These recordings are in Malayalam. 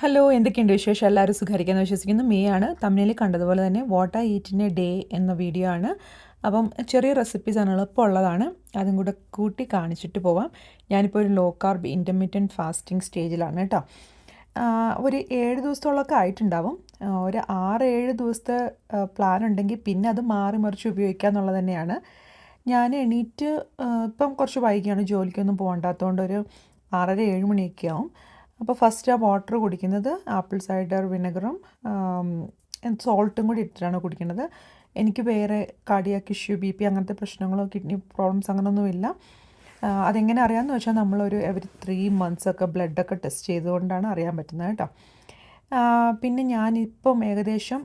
ഹലോ എന്തൊക്കെയുണ്ട് വിശേഷം? എല്ലാവരും സുഖരിക്കാമെന്ന് വിശ്വസിക്കുന്നു. മേ ആണ്. തമിഴിൽ കണ്ടതുപോലെ തന്നെ വാട്ട് ആ ഈറ്റിന്റെ ഡേ എന്ന വീഡിയോ ആണ്. അപ്പം ചെറിയ റെസിപ്പീസ് റെസിപ്പീസാണ് എളുപ്പമുള്ളതാണ് അതും കൂടെ കൂട്ടി കാണിച്ചിട്ട് പോവാം. ഞാനിപ്പോൾ ഒരു ലോ കാർബ് ഇന്റർമീഡിയന്റ് ഫാസ്റ്റിംഗ് സ്റ്റേജിലാണ് കേട്ടോ. ഒരു ഏഴ് ദിവസത്തോളമൊക്കെ ആയിട്ടുണ്ടാവും. ഒരു ആറ് ഏഴ് ദിവസത്തെ പ്ലാൻ ഉണ്ടെങ്കിൽ പിന്നെ അത് മാറി മറിച്ച് ഉപയോഗിക്കുക എന്നുള്ളത് തന്നെയാണ്. ഞാൻ എണീറ്റ് ഇപ്പം കുറച്ച് വൈകിയാണ് ജോലിക്കൊന്നും പോകണ്ടാത്തതുകൊണ്ട് ഒരു ആറര ഏഴ് മണിയൊക്കെ ആവും. അപ്പോൾ ഫസ്റ്റ് ആ വാട്ടർ കുടിക്കുന്നത് ആപ്പിൾ സൈഡർ വിനെഗറും സോൾട്ടും കൂടി ഇട്ടിട്ടാണ് കുടിക്കുന്നത്. എനിക്ക് വേറെ കാർഡിയാക്ക് ഇഷ്യൂ ബി പി അങ്ങനത്തെ പ്രശ്നങ്ങളോ കിഡ്നി പ്രോബ്ലംസ് അങ്ങനെയൊന്നുമില്ല അതെങ്ങനെ അറിയാമെന്ന് വെച്ചാൽ നമ്മളൊരു എവറി ത്രീ മന്ത്സ് ഒക്കെ ബ്ലഡൊക്കെ ടെസ്റ്റ് ചെയ്തുകൊണ്ടാണ് അറിയാൻ പറ്റുന്നത് കേട്ടോ. പിന്നെ ഞാനിപ്പം ഏകദേശം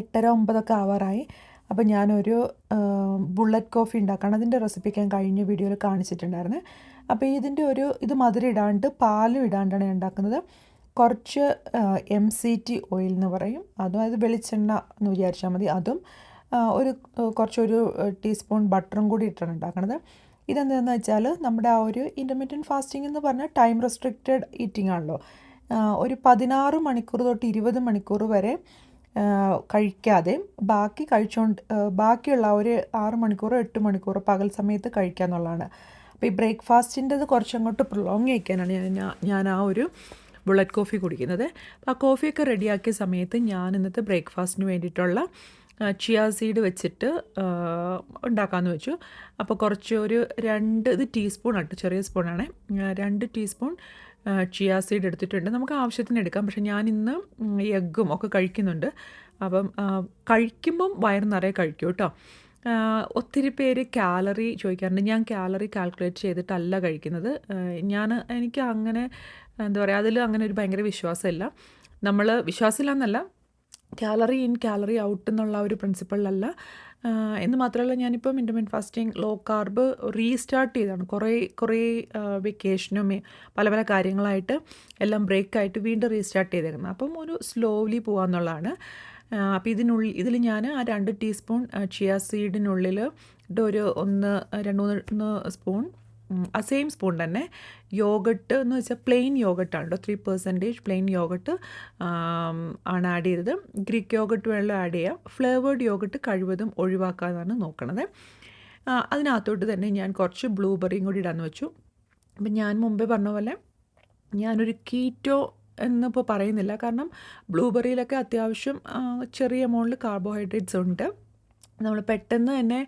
എട്ടര ഒമ്പതൊക്കെ ആവാറായി. അപ്പോൾ ഞാനൊരു ബുള്ളറ്റ് കോഫി ഉണ്ടാക്കണം. അതിന്റെ റെസിപ്പി ഞാൻ കഴിഞ്ഞ വീഡിയോയിൽ കാണിച്ചിട്ടുണ്ടായിരുന്നു. അപ്പോൾ ഇതിന്റെ ഒരു ഇത് മധുരം ഇടാണ്ട് പാലും ഇടാണ്ടാണ് ഉണ്ടാക്കുന്നത്. കുറച്ച് എം സി ടി ഓയിൽ എന്ന് പറയും. അതും അത് വെളിച്ചെണ്ണ എന്ന് വിചാരിച്ചാൽ മതി. അതും ഒരു കുറച്ചൊരു ടീസ്പൂൺ ബട്ടറും കൂടി ഇട്ടാണ് ഉണ്ടാക്കുന്നത് ഇതെന്താണെന്ന് വെച്ചാൽ നമ്മുടെ ആ ഒരു ഇന്റർമീഡിയൻ ഫാസ്റ്റിംഗ് എന്ന് പറഞ്ഞാൽ ടൈം റെസ്ട്രിക്റ്റഡ് ഈറ്റിംഗ് ആണല്ലോ. ഒരു പതിനാറ് മണിക്കൂർ തൊട്ട് ഇരുപത് മണിക്കൂർ വരെ കഴിക്കാതെ ബാക്കി കഴിച്ചുകൊണ്ട് ബാക്കിയുള്ള ഒരു ആറ് മണിക്കൂറോ എട്ട് മണിക്കൂറോ പകൽ സമയത്ത് കഴിക്കുക എന്നുള്ളതാണ് അപ്പോൾ ഈ ബ്രേക്ക്ഫാസ്റ്റിന്റെത് കുറച്ചങ്ങോട്ട് പ്രൊലോങ് ചെയ്യിക്കാനാണ് ഞാൻ ഞാൻ- ആ ഒരു ബുള്ളറ്റ് കോഫി കുടിക്കുന്നത്. അപ്പോൾ ആ കോഫിയൊക്കെ റെഡിയാക്കിയ സമയത്ത് ഞാൻ ഇന്നത്തെ ബ്രേക്ക്ഫാസ്റ്റിന് വേണ്ടിയിട്ടുള്ള ചിയാ സീഡ് വെച്ചിട്ട് ഉണ്ടാക്കാമെന്ന് വെച്ചു. അപ്പോൾ കുറച്ച് ഒരു രണ്ട് ഇത് ടീസ്പൂൺ ആട്ടോ ചെറിയ സ്പൂണാണ് രണ്ട് ടീസ്പൂൺ ചിയാ സീഡ് എടുത്തിട്ടുണ്ട്. നമുക്ക് ആവശ്യത്തിന് എടുക്കാം. പക്ഷേ ഞാൻ ഇന്ന് എഗ്ഗും ഒക്കെ കഴിക്കുന്നുണ്ട്. അപ്പം കഴിക്കുമ്പം വയറ് നിറയെ കഴിക്കും കേട്ടോ ഒത്തിരി പേര് കാലറി ചോദിക്കാറുണ്ട്. ഞാൻ കാലറി കാൽക്കുലേറ്റ് ചെയ്തിട്ടല്ല കഴിക്കുന്നത്. ഞാൻ എനിക്ക് അങ്ങനെ എന്താ പറയുക അതിൽ അങ്ങനെ ഒരു ഭയങ്കര വിശ്വാസമില്ല. നമ്മൾ വിശ്വാസമില്ല എന്നല്ല കാലറി ഇൻ കാലറി ഔട്ട് എന്നുള്ള ഒരു പ്രിൻസിപ്പിളിലല്ല. എന്ന് മാത്രമല്ല ഞാനിപ്പം intermediate fasting low carb restart ചെയ്താണ് കുറേ കുറേ വെക്കേഷനും പല പല കാര്യങ്ങളായിട്ട് എല്ലാം ബ്രേക്കായിട്ട് വീണ്ടും റീസ്റ്റാർട്ട് ചെയ്തേക്കുന്നത്. അപ്പം ഒരു സ്ലോലി പോകാമെന്നുള്ളതാണ് അപ്പോൾ ഇതിനുള്ളിൽ ഇതിൽ ഞാൻ ആ രണ്ട് ടീസ്പൂൺ ചിയ സീഡിനുള്ളിൽ ഒരു ഒന്ന് രണ്ട് മൂന്ന് സ്പൂൺ ആ സെയിം സ്പൂൺ തന്നെ യോഗട്ട് എന്ന് വെച്ചാൽ പ്ലെയിൻ യോഗട്ടാണ് കേട്ടോ ത്രീ പെർസെന്റേജ് പ്ലെയിൻ യോഗട്ട് ആണ് ആഡ് ചെയ്തത്. ഗ്രീക്ക് യോഗട്ട് വേണമെങ്കിൽ ആഡ് ചെയ്യാം. ഫ്ലേവേർഡ് യോഗട്ട് കഴിവതും ഒഴിവാക്കാനാണ് നോക്കണത്. അതിനകത്തോട്ട് തന്നെ ഞാൻ കുറച്ച് ബ്ലൂബെറിയും കൂടി ഇടാന്ന് വെച്ചു. അപ്പം ഞാൻ മുമ്പേ പറഞ്ഞ പോലെ ഞാനൊരു കീറ്റോ എന്നിപ്പോൾ പറയുന്നില്ല. കാരണം ബ്ലൂബെറിയിലൊക്കെ അത്യാവശ്യം ചെറിയ എമൗണ്ടിൽ കാർബോഹൈഡ്രേറ്റ്സ് ഉണ്ട്. നമ്മൾ പെട്ടെന്ന് തന്നെ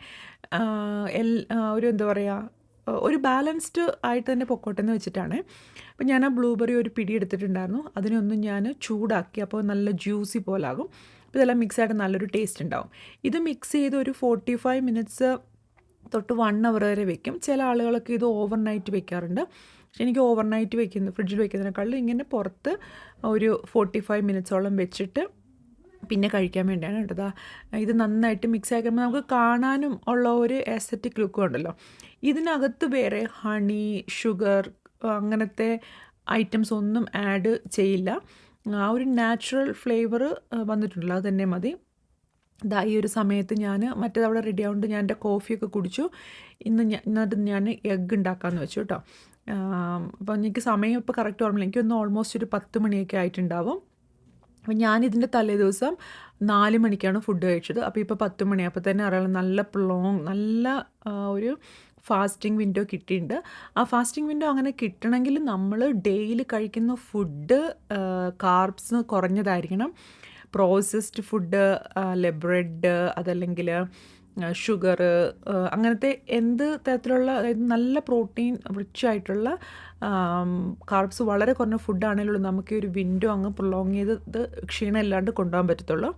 എൽ ഒരു എന്താ പറയുക ഒരു ബാലൻസ്ഡ് ആയിട്ട് തന്നെ പൊക്കോട്ടെന്ന് വെച്ചിട്ടാണ്. അപ്പം ഞാൻ ആ ബ്ലൂബെറി ഒരു പിടി എടുത്തിട്ടുണ്ടായിരുന്നു. അതിനൊന്നും ഞാൻ ചൂടാക്കി അപ്പോൾ നല്ല ജ്യൂസി പോലാകും. അപ്പോൾ ഇതെല്ലാം മിക്സ് ആയിട്ട് നല്ലൊരു ടേസ്റ്റ് ഉണ്ടാവും. ഇത് മിക്സ് ചെയ്ത് ഒരു ഫോർട്ടി ഫൈവ് മിനിറ്റ്സ് തൊട്ട് വൺ അവർ വരെ വെക്കും. ചില ആളുകളൊക്കെ ഇത് ഓവർനൈറ്റ് വെക്കാറുണ്ട്. പക്ഷെ എനിക്ക് ഓവർ നൈറ്റ് വെക്കുന്ന ഫ്രിഡ്ജിൽ വെക്കുന്നതിനേക്കാളും ഇങ്ങനെ പുറത്ത് ഒരു ഫോർട്ടി ഫൈവ് മിനിറ്റ്സോളം വെച്ചിട്ട് പിന്നെ കഴിക്കാൻ വേണ്ടിയാണ് കേട്ടോ. ഇത് നന്നായിട്ട് മിക്സ് ആക്കുമ്പോൾ നമുക്ക് കാണാനും ഉള്ള ഒരു എസറ്റിക് ലുക്കും ഉണ്ടല്ലോ. ഇതിനകത്ത് വേറെ ഹണി ഷുഗർ അങ്ങനത്തെ ഐറ്റംസ് ഒന്നും ആഡ് ചെയ്യില്ല. ആ ഒരു നാച്ചുറൽ ഫ്ലേവർ വന്നിട്ടുണ്ടല്ലോ അത് തന്നെ മതി. ഇതാ ഈ ഒരു സമയത്ത് ഞാൻ മറ്റേതവിടെ റെഡി ആവുകൊണ്ട് ഞാൻ എന്റെ കോഫിയൊക്കെ കുടിച്ചു. ഇന്ന് ഞാൻ എന്നിട്ട് ഞാൻ എഗ്ഗ് ഉണ്ടാക്കാമെന്ന് വെച്ചു കേട്ടോ. അപ്പോൾ എനിക്ക് സമയം ഇപ്പോൾ കറക്റ്റ് ഓർമ്മയില്ല. എനിക്കൊന്ന് ഓൾമോസ്റ്റ് ഒരു പത്ത് മണിയൊക്കെ ആയിട്ടുണ്ടാവും. അപ്പം ഞാനിതിന്റെ തലേ ദിവസം നാല് മണിക്കാണ് ഫുഡ് കഴിച്ചത്. അപ്പോൾ ഇപ്പോൾ പത്ത് മണി അപ്പോൾ തന്നെ അറിയാം നല്ല പ്ലോങ് നല്ല ഒരു ഫാസ്റ്റിംഗ് വിൻഡോ കിട്ടിയിട്ടുണ്ട്. ആ ഫാസ്റ്റിംഗ് വിൻഡോ അങ്ങനെ കിട്ടണമെങ്കിൽ നമ്മൾ ഡെയിലി കഴിക്കുന്ന ഫുഡ് കാർബ്സ് കുറഞ്ഞതായിരിക്കണം. പ്രോസസ്ഡ് ഫുഡ് അല്ലെ ബ്രെഡ് അതല്ലെങ്കിൽ ഷുഗർ അങ്ങനത്തെ എന്ത് തരത്തിലുള്ള അതായത് നല്ല പ്രോട്ടീൻ റിച്ച് ആയിട്ടുള്ള കാർബ്സ് വളരെ കുറഞ്ഞ ഫുഡാണെങ്കിലും നമുക്ക് ഈ ഒരു വിൻഡോ അങ്ങ് പ്രൊലോങ് ചെയ്ത് ക്ഷീണം ഇല്ലാണ്ട് കൊണ്ടുപോകാൻ പറ്റത്തുള്ളൂ.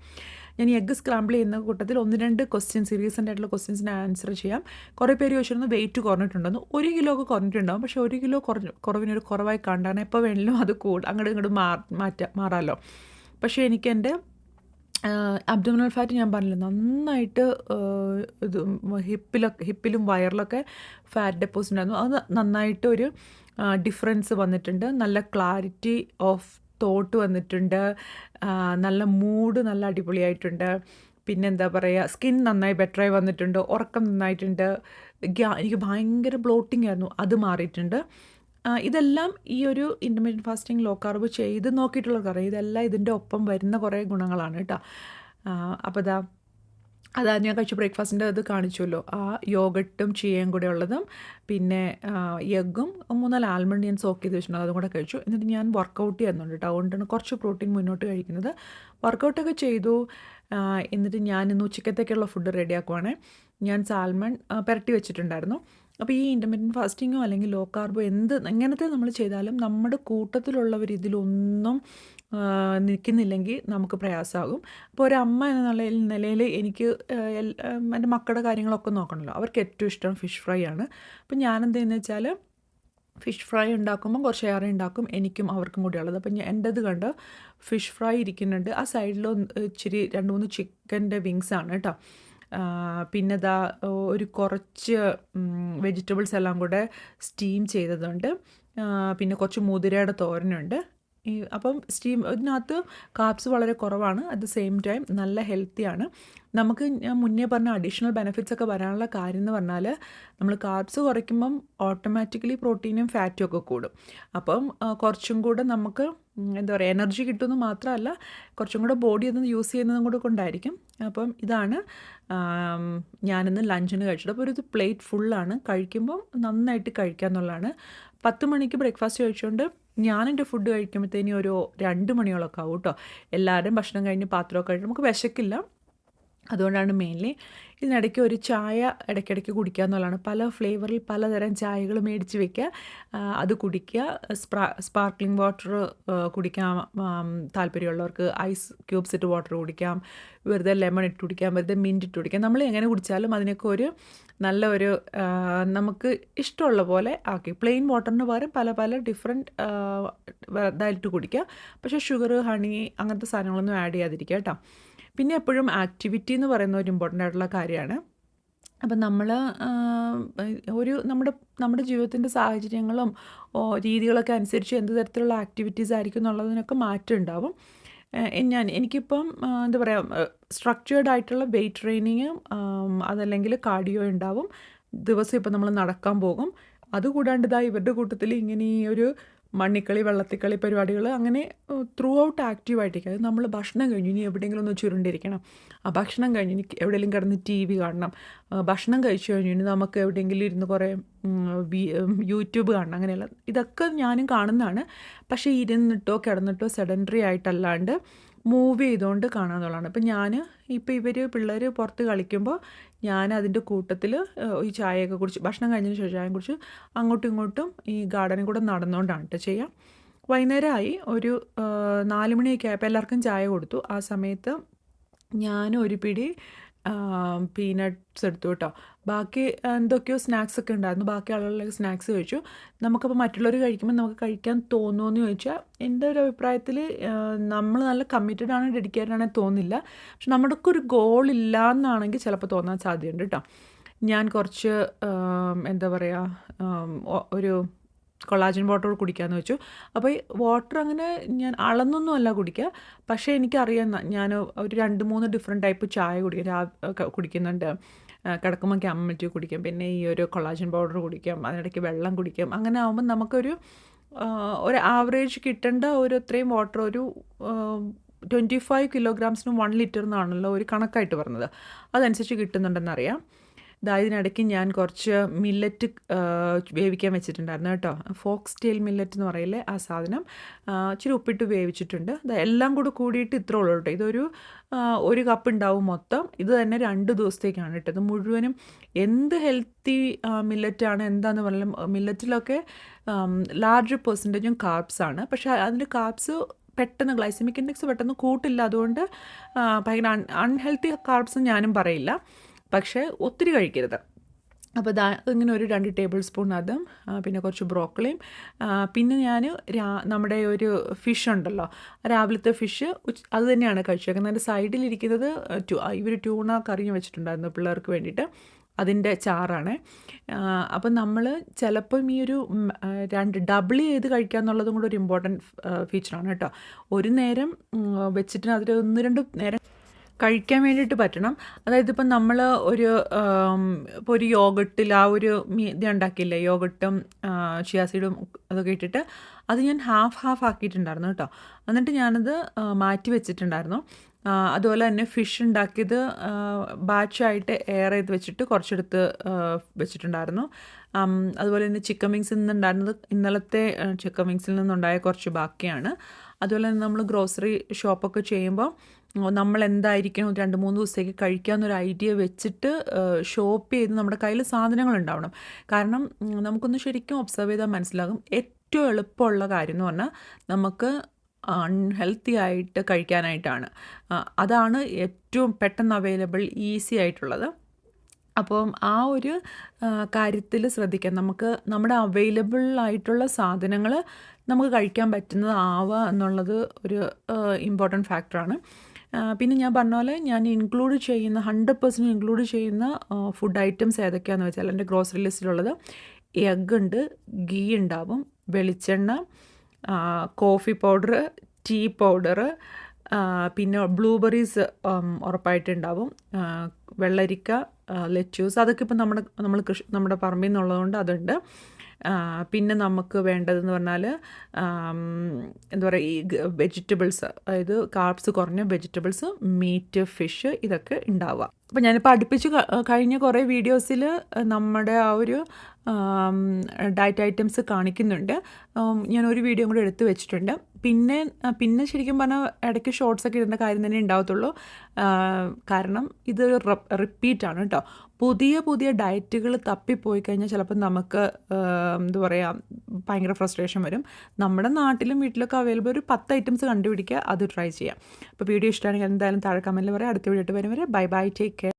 ഞാൻ എഗ്ഗ് സ്ക്രാമ്പിൾ ചെയ്യുന്ന കൂട്ടത്തിൽ ഒന്ന് രണ്ട് ക്വസ്റ്റ്യൻ റീസെന്റ് ആയിട്ടുള്ള ക്വസ്റ്റ്യൻസിന് ആൻസർ ചെയ്യാം. കുറേ പേര് ചോദിച്ചിരുന്നു വെയിറ്റ് കുറഞ്ഞിട്ടുണ്ടെന്ന് ഒരു കിലോ ഒക്കെ കുറഞ്ഞിട്ടുണ്ടാവും. പക്ഷേ ഒരു കിലോ കുറഞ്ഞു കുറവിനൊരു കുറവായി കണ്ടാണ് എപ്പോൾ വേണമെങ്കിലും അത് കൂടും അങ്ങോട്ട് ഇങ്ങോട്ട് മാ മാറ്റാം മാറാമല്ലോ പക്ഷേ എനിക്ക് എന്റെ അബ്ഡോമിനൽ ഫാറ്റ് ഞാൻ പറഞ്ഞില്ല നന്നായിട്ട് ഇത് ഹിപ്പിലൊക്കെ ഹിപ്പിലും വയറിലൊക്കെ ഫാറ്റ് ഡെപ്പോസിറ്റ് ഉണ്ടായിരുന്നു. അത് നന്നായിട്ട് ഒരു ഡിഫറൻസ് വന്നിട്ടുണ്ട്. നല്ല ക്ലാരിറ്റി ഓഫ് തോട്ട് വന്നിട്ടുണ്ട്. നല്ല മൂഡ് നല്ല അടിപൊളിയായിട്ടുണ്ട്. പിന്നെ എന്താ പറയുക സ്കിൻ നന്നായി ബെറ്ററായി വന്നിട്ടുണ്ട്. ഉറക്കം നന്നായിട്ടുണ്ട്. എനിക്ക് ഭയങ്കര ബ്ലോട്ടിംഗ് ആയിരുന്നു. അത് മാറിയിട്ടുണ്ട്. ഇതെല്ലാം ഈ ഒരു ഇന്റർമീഡിയറ്റ് ഫാസ്റ്റിംഗ് ലോ കാർബ് ചെയ്ത് നോക്കിയിട്ടുള്ളവർക്ക് അറിയാം. ഇതെല്ലാം ഇതിന്റെ ഒപ്പം വരുന്ന കുറേ ഗുണങ്ങളാണ് കേട്ടോ. അപ്പോൾ ഇതാ അതാ ഞാൻ കഴിച്ച ബ്രേക്ക്ഫാസ്റ്റിന്റെ ഇത് കാണിച്ചല്ലോ ആ യോഗട്ടും ചീയയും കൂടെ ഉള്ളതും പിന്നെ എഗ്ഗും മൂന്നാൽ ആൽമണ്ട് ഞാൻ സോക്ക് ചെയ്ത് വെച്ചിട്ടുണ്ട്. അതും കൂടെ കഴിച്ചു. എന്നിട്ട് ഞാൻ വർക്കൗട്ട് ചെയ്യുന്നുണ്ട് കേട്ടോ. അതുകൊണ്ടാണ് കുറച്ച് പ്രോട്ടീൻ മുന്നോട്ട് കഴിക്കുന്നത്. വർക്കൗട്ടൊക്കെ ചെയ്തു. എന്നിട്ട് ഞാൻ ഇന്ന് ഉച്ചക്കത്തേക്കുള്ള ഫുഡ് റെഡിയാക്കുവാണ് ഞാൻ സാൽമൺ പുരട്ടി വെച്ചിട്ടുണ്ടായിരുന്നു. അപ്പോൾ ഈ ഇന്റർമീഡിയൻ ഫാസ്റ്റിങ്ങോ അല്ലെങ്കിൽ ലോ കാർബോ എന്ത് എങ്ങനത്തെ നമ്മൾ ചെയ്താലും നമ്മുടെ കൂട്ടത്തിലുള്ളവർ ഇതിലൊന്നും നിൽക്കുന്നില്ലെങ്കിൽ നമുക്ക് പ്രയാസമാകും. അപ്പോൾ ഒരമ്മ എന്ന നിലയിൽ നിലയിൽ എനിക്ക് എന്റെ മക്കളുടെ കാര്യങ്ങളൊക്കെ നോക്കണമല്ലോ. അവർക്ക് ഏറ്റവും ഇഷ്ടം ഫിഷ് ഫ്രൈ ആണ്. അപ്പോൾ എന്ത് വെച്ചാൽ ഫിഷ് ഫ്രൈ ഉണ്ടാക്കുമ്പോൾ കുറച്ച് ഏറെ ഉണ്ടാക്കും എനിക്കും അവർക്കും കൂടിയുള്ളത്. അപ്പം ഞാൻ എന്റെത് കണ്ട് ഫിഷ് ഫ്രൈ ഇരിക്കുന്നുണ്ട്. ആ സൈഡിൽ ഇച്ചിരി രണ്ട് മൂന്ന് ചിക്കന്റെ വിങ്സ് ആണ് കേട്ടോ. പിന്നെ ദാ ഒരു കുറച്ച് വെജിറ്റബിൾസ് എല്ലാം കൂടെ സ്റ്റീം ചെയ്തതുണ്ട്. പിന്നെ കുറച്ച് മുതിരയുടെ തോരനുണ്ട്. ഈ അപ്പം സ്റ്റീം ഇതിനകത്ത് കാപ്സ് വളരെ കുറവാണ്. അറ്റ് ദ സെയിം ടൈം നല്ല ഹെൽത്തിയാണ് നമുക്ക് ഞാൻ മുന്നേ പറഞ്ഞ അഡീഷണൽ ബെനിഫിറ്റ്സ് ഒക്കെ വരാനുള്ള കാര്യം എന്ന് പറഞ്ഞാൽ നമ്മൾ കാർബ്സ് കുറയ്ക്കുമ്പം ഓട്ടോമാറ്റിക്കലി പ്രോട്ടീനും ഫാറ്റും ഒക്കെ കൂടും. അപ്പം കുറച്ചും കൂടെ നമുക്ക് എന്താ പറയുക എനർജി കിട്ടുമെന്ന് മാത്രമല്ല കുറച്ചും കൂടെ ബോഡി ഒന്ന് യൂസ് ചെയ്യുന്നതും കൂടെ കൊണ്ടായിരിക്കും അപ്പം ഇതാണ് ഞാനിന്ന് ലഞ്ചിന് കഴിച്ചത്. അപ്പോൾ ഒരു പ്ലേറ്റ് ഫുള്ളാണ് കഴിക്കുമ്പം നന്നായിട്ട് കഴിക്കുക എന്നുള്ളതാണ്. പത്ത് മണിക്ക് ബ്രേക്ക്ഫാസ്റ്റ് കഴിച്ചുകൊണ്ട് ഞാൻ എന്റെ ഫുഡ് കഴിക്കുമ്പോഴത്തേനും ഒരു രണ്ട് മണിയോളൊക്കെ ആവും കേട്ടോ. എല്ലാവരും ഭക്ഷണം കഴിഞ്ഞ് പാത്രമൊക്കെ കഴിഞ്ഞ് നമുക്ക് വിശക്കില്ല. അതുകൊണ്ടാണ് മെയിൻലി ഇതിനിടയ്ക്ക് ഒരു ചായ ഇടയ്ക്കിടയ്ക്ക് കുടിക്കുക എന്നുള്ളതാണ്. പല ഫ്ലേവറിൽ പലതരം ചായകൾ മേടിച്ച് വെക്കുക. അത് കുടിക്കുക. സ്പ്രാ സ്പാർക്ലിംഗ് വാട്ടർ കുടിക്കാം താല്പര്യമുള്ളവർക്ക് ഐസ് ക്യൂബ്സ് ഇട്ട് വാട്ടർ കുടിക്കാം. വെറുതെ ലെമൺ ഇട്ട് കുടിക്കാം. വെറുതെ മിന്റ് ഇട്ട് കുടിക്കാം. നമ്മൾ എങ്ങനെ കുടിച്ചാലും അതിനൊക്കെ ഒരു നല്ല ഒരു നമുക്ക് ഇഷ്ടമുള്ള പോലെ ആക്കി. പ്ലെയിൻ വാട്ടറിന് പകരം പല പല ഡിഫറെന്റ് ഇതായിട്ട് കുടിക്കുക. പക്ഷേ ഷുഗർ ഹണി അങ്ങനത്തെ സാധനങ്ങളൊന്നും ആഡ് ചെയ്യാതിരിക്കുക കേട്ടോ. പിന്നെ എപ്പോഴും ആക്ടിവിറ്റി എന്ന് പറയുന്ന ഒരു ഇമ്പോർട്ടന്റ് ആയിട്ടുള്ള കാര്യമാണ്. അപ്പം നമ്മൾ ഒരു നമ്മുടെ നമ്മുടെ ജീവിതത്തിന്റെ സാഹചര്യങ്ങളും രീതികളൊക്കെ അനുസരിച്ച് എന്ത് തരത്തിലുള്ള ആക്ടിവിറ്റീസ് ആയിരിക്കും എന്നുള്ളതിനൊക്കെ മാറ്റം ഉണ്ടാവും. ഞാൻ എനിക്കിപ്പം എന്താ പറയുക സ്ട്രക്ചേർഡ് ആയിട്ടുള്ള വെയിറ്റ് ട്രെയിനിങ് അതല്ലെങ്കിൽ കാർഡിയോ ഉണ്ടാവും. ദിവസം ഇപ്പം നമ്മൾ നടക്കാൻ പോകും. അതുകൂടാണ്ട് ഇതാ ഇവരുടെ കൂട്ടത്തിൽ ഇങ്ങനെ ഈ ഒരു മണ്ണിക്കളി വെള്ളത്തിക്കളി പരിപാടികൾ അങ്ങനെ ത്രൂ ഔട്ട് ആക്റ്റീവ് ആയിട്ടിരിക്കുക അത് നമ്മൾ ഭക്ഷണം കഴിഞ്ഞു ഇനി എവിടെയെങ്കിലും ഒന്ന് ചുരുണ്ടിരിക്കണം. ആ ഭക്ഷണം കഴിഞ്ഞ് ഇനി എവിടെയെങ്കിലും കിടന്ന് ടി വി കാണണം. ഭക്ഷണം കഴിച്ചു കഴിഞ്ഞു ഇനി നമുക്ക് എവിടെയെങ്കിലും ഇരുന്ന് കുറേ യൂട്യൂബ് കാണണം. അങ്ങനെയുള്ള ഇതൊക്കെ ഞാനും കാണുന്നതാണ്. പക്ഷേ ഇരുന്നിട്ടോ കിടന്നിട്ടോ സെഡൻഡറി ആയിട്ടല്ലാണ്ട് മൂവ് ചെയ്തുകൊണ്ട് കാണാന്നുള്ളതാണ്. അപ്പം ഞാൻ ഇപ്പോൾ ഇവർ പിള്ളേർ പുറത്ത് കളിക്കുമ്പോൾ ഞാൻ അതിന്റെ കൂട്ടത്തിൽ ഈ ചായയൊക്കെ കുടിച്ച് ഭക്ഷണം കഴിഞ്ഞതിന് ശേഷം ചായ കുടിച്ച് അങ്ങോട്ടും ഇങ്ങോട്ടും ഈ ഗാർഡനിൽ കൂടെ നടന്നുകൊണ്ടാണ് കേട്ടോ ചെയ്യുക വൈകുന്നേരമായി ഒരു നാല് മണിയൊക്കെ ആയപ്പോൾ എല്ലാവർക്കും ചായ കൊടുത്തു. ആ സമയത്ത് ഞാൻ ഒരു പിടി പീനട്ട്സ് എടുത്തു കേട്ടോ. ബാക്കി എന്തൊക്കെയോ സ്നാക്സ് ഒക്കെ ഉണ്ടായിരുന്നു. ബാക്കി ആളുകളിലേക്ക് സ്നാക്സ് കഴിച്ചു. നമുക്കപ്പോൾ മറ്റുള്ളവർ കഴിക്കുമ്പോൾ നമുക്ക് കഴിക്കാൻ തോന്നുമെന്ന് ചോദിച്ചാൽ എന്റെ ഒരു അഭിപ്രായത്തിൽ നമ്മൾ നല്ല കമ്മിറ്റഡ് ആണ് ഡെഡിക്കേറ്റഡ് ആണെന്ന് തോന്നില്ല പക്ഷെ നമ്മുടെയൊക്കെ ഒരു ഗോൾ ഇല്ല എന്നാണെങ്കിൽ ചിലപ്പോൾ തോന്നാൻ സാധ്യതയുണ്ട് കേട്ടോ. ഞാൻ കുറച്ച് എന്താ പറയുക ഒരു കൊളാജൻ വാട്ടർ കുടിക്കാമെന്ന് വെച്ചു. അപ്പോൾ ഈ വാട്ടർ അങ്ങനെ ഞാൻ അളന്നൊന്നുമല്ല കുടിക്കുക. പക്ഷേ എനിക്കറിയാം ഞാൻ ഒരു രണ്ട് മൂന്ന് ഡിഫറെന്റ് ടൈപ്പ് ചായ കുടിക്കും കുടിക്കുന്നുണ്ട്. കിടക്കുമ്പോൾ ക്യാമറ്റി കുടിക്കും. പിന്നെ ഈ ഒരു കൊളാജൻ പൗഡർ കുടിക്കാം അതിനിടയ്ക്ക് വെള്ളം കുടിക്കാം. അങ്ങനെ ആകുമ്പോൾ നമുക്കൊരു ഒരു ആവറേജ് കിട്ടേണ്ട ഒരു അത്രയും വാട്ടർ ഒരു ട്വന്റി ഫൈവ് കിലോഗ്രാംസിന് വൺ ലിറ്റർ എന്നാണല്ലോ ഒരു കണക്കായിട്ട് പറഞ്ഞത്. അതനുസരിച്ച് കിട്ടുന്നുണ്ടെന്നറിയാം. ഇതാ ഇതിനിടയ്ക്ക് ഞാൻ കുറച്ച് മില്ലറ്റ് വേവിക്കാൻ വെച്ചിട്ടുണ്ടായിരുന്നു കേട്ടോ. ഫോക്സ് ടെയിൽ മില്ലറ്റ് എന്ന് പറയില്ലേ ആ സാധനം. ഇച്ചിരി ഉപ്പിട്ട് വേവിച്ചിട്ടുണ്ട്. എല്ലാം കൂടെ കൂടിയിട്ട് ഇത്രേ ഉള്ളൂ കേട്ടോ. ഇതൊരു ഒരു കപ്പ് ഉണ്ടാവും മൊത്തം. ഇത് തന്നെ രണ്ട് ദിവസത്തേക്കാണ് കേട്ടോ. ഇത് മുഴുവനും എന്ത് ഹെൽത്തി മില്ലറ്റാണ് എന്താന്ന് പറഞ്ഞാലും മില്ലറ്റിലൊക്കെ ലാർജ് പെർസെന്റേജും കാർബ്സ് ആണ്. പക്ഷേ അതിന്റെ കാർബ്സ് പെട്ടെന്ന് ഗ്ലൈസമിക് ഇൻഡെക്സ് പെട്ടെന്ന് കൂട്ടില്ല. അതുകൊണ്ട് ഭയങ്കര അൺ അൺഹെൽത്തി കാർബ്സ് ഞാനും പറയില്ല. പക്ഷേ ഒത്തിരി കഴിക്കരുത്. അപ്പോൾ ദാ ഇങ്ങനെ ഒരു രണ്ട് ടേബിൾ സ്പൂൺ അതും പിന്നെ കുറച്ച് ബ്രോക്കളിയും പിന്നെ ഞാൻ രാ നമ്മുടെ ഒരു ഫിഷ് ഉണ്ടല്ലോ രാവിലത്തെ ഫിഷ് അത് തന്നെയാണ് കഴിച്ചേക്കുന്നത്. അതിന്റെ സൈഡിലിരിക്കുന്നത് ഇവർ ട്യൂണ കറി വെച്ചിട്ടുണ്ടായിരുന്നു പിള്ളേർക്ക് വേണ്ടിയിട്ട്. അതിന്റെ ചാറാണ്. അപ്പം നമ്മൾ ചിലപ്പം ഈ ഒരു രണ്ട് ഡബിൾ ചെയ്ത് കഴിക്കുക എന്നുള്ളതും കൂടെ ഒരു ഇമ്പോർട്ടന്റ് ഫീച്ചറാണ് കേട്ടോ. ഒരു നേരം വെച്ചിട്ട് അതിൽ ഒന്ന് രണ്ട് നേരം കഴിക്കാൻ വേണ്ടിയിട്ട് പറ്റണം. അതായത് ഇപ്പം നമ്മൾ ഒരു ഇപ്പോൾ ഒരു യോഗട്ടിൽ ആ ഒരു മീ ഇത് ഉണ്ടാക്കിയില്ലേ യോഗട്ടും ഷിയാസീഡും അതൊക്കെ ഇട്ടിട്ട് അത് ഞാൻ ഹാഫ് ഹാഫ് ആക്കിയിട്ടുണ്ടായിരുന്നു കേട്ടോ. എന്നിട്ട് ഞാനത് മാറ്റി വെച്ചിട്ടുണ്ടായിരുന്നു. അതുപോലെ തന്നെ ഫിഷ് ഉണ്ടാക്കിയത് ബാച്ചായിട്ട് എയർ ചെയ്ത് വെച്ചിട്ട് കുറച്ചെടുത്ത് വെച്ചിട്ടുണ്ടായിരുന്നു. അതുപോലെ തന്നെ ചിക്കൻ വിങ്സിൽ നിന്നുണ്ടായിരുന്നത് ഇന്നലത്തെ ചിക്കൻ വിങ്സിൽ നിന്നുണ്ടായ കുറച്ച് ബാക്കിയാണ്. അതുപോലെ തന്നെ നമ്മൾ ഗ്രോസറി ഷോപ്പൊക്കെ ചെയ്യുമ്പോൾ നമ്മൾ എന്തായിരിക്കണം രണ്ട് മൂന്ന് ദിവസത്തേക്ക് കഴിക്കാമെന്നൊരു ഐഡിയ വെച്ചിട്ട് ഷോപ്പ് ചെയ്ത് നമ്മുടെ കയ്യിൽ സാധനങ്ങൾ ഉണ്ടാവണം. കാരണം നമുക്കൊന്ന് ശരിക്കും ഒബ്സർവ് ചെയ്താൽ മനസ്സിലാകും ഏറ്റവും എളുപ്പമുള്ള കാര്യം എന്ന് പറഞ്ഞാൽ നമുക്ക് അൺഹെൽത്തി ആയിട്ട് കഴിക്കാനായിട്ടാണ്. അതാണ് ഏറ്റവും പെട്ടെന്ന് അവൈലബിൾ ഈസി ആയിട്ടുള്ളത്. അപ്പം ആ ഒരു കാര്യത്തിൽ ശ്രദ്ധിക്കാം. നമുക്ക് നമ്മുടെ അവൈലബിൾ ആയിട്ടുള്ള സാധനങ്ങൾ നമുക്ക് കഴിക്കാൻ പറ്റുന്നത് ആവുക എന്നുള്ളത് ഒരു ഇമ്പോർട്ടന്റ് ഫാക്ടറാണ് പിന്നെ ഞാൻ പറഞ്ഞ പോലെ ഞാൻ ഇൻക്ലൂഡ് ചെയ്യുന്ന ഹൺഡ്രഡ് പെർസെന്റ് ഇൻക്ലൂഡ് ചെയ്യുന്ന ഫുഡ് ഐറ്റംസ് ഏതൊക്കെയാണെന്ന് വെച്ചാൽ എന്റെ ഗ്രോസറി ലിസ്റ്റിലുള്ളത് എഗ് ഉണ്ട് ഗീ ഉണ്ടാവും വെളിച്ചെണ്ണ കോഫി പൗഡർ ടീ പൗഡർ പിന്നെ ബ്ലൂബെറീസ് ഉറപ്പായിട്ടുണ്ടാവും വെള്ളരിക്ക ലെറ്റ്യൂസ് അതൊക്കെ ഇപ്പം നമ്മുടെ നമ്മൾ കൃഷി നമ്മുടെ പറമ്പിൽ നിന്നുള്ളതുകൊണ്ട് അതുണ്ട്. പിന്നെ നമുക്ക് വേണ്ടതെന്ന് പറഞ്ഞാൽ എന്താ പറയുക ഈ വെജിറ്റബിൾസ് അതായത് കാർബ്സ് കുറഞ്ഞ വെജിറ്റബിൾസ് മീറ്റ് ഫിഷ് ഇതൊക്കെ ഉണ്ടാവുക. അപ്പോൾ ഞാനിപ്പോൾ അടുപ്പിച്ച് കഴിഞ്ഞ കുറേ വീഡിയോസിൽ നമ്മുടെ ആ ഒരു ഡയറ്റ് ഐറ്റംസ് കാണിക്കുന്നുണ്ട്. ഞാനൊരു വീഡിയോ കൂടെ എടുത്തു വെച്ചിട്ടുണ്ട്. പിന്നെ പിന്നെ ശരിക്കും പറഞ്ഞാൽ ഇടയ്ക്ക് ഷോർട്സ് ഒക്കെ ഇടുന്ന കാര്യം തന്നെ ഉണ്ടാവത്തുള്ളൂ. കാരണം ഇത് റിപ്പീറ്റ് ആണ് കേട്ടോ. പുതിയ പുതിയ ഡയറ്റുകൾ തപ്പിപ്പോയി കഴിഞ്ഞാൽ ചിലപ്പോൾ നമുക്ക് എന്താ പറയുക ഭയങ്കര ഫ്രസ്ട്രേഷൻ വരും. നമ്മുടെ നാട്ടിലും വീട്ടിലൊക്കെ അവൈലബിൾ ഒരു പത്ത് ഐറ്റംസ് കണ്ടുപിടിക്കുക അത് ട്രൈ ചെയ്യാം. അപ്പോൾ വീഡിയോ ഇഷ്ടമാണെങ്കിൽ എന്തായാലും താഴെ കമന്റിൽ പറയാം. അടുത്ത വീഡിയോ വരും വരെ ബൈ ബൈ ടേക്ക് കെയർ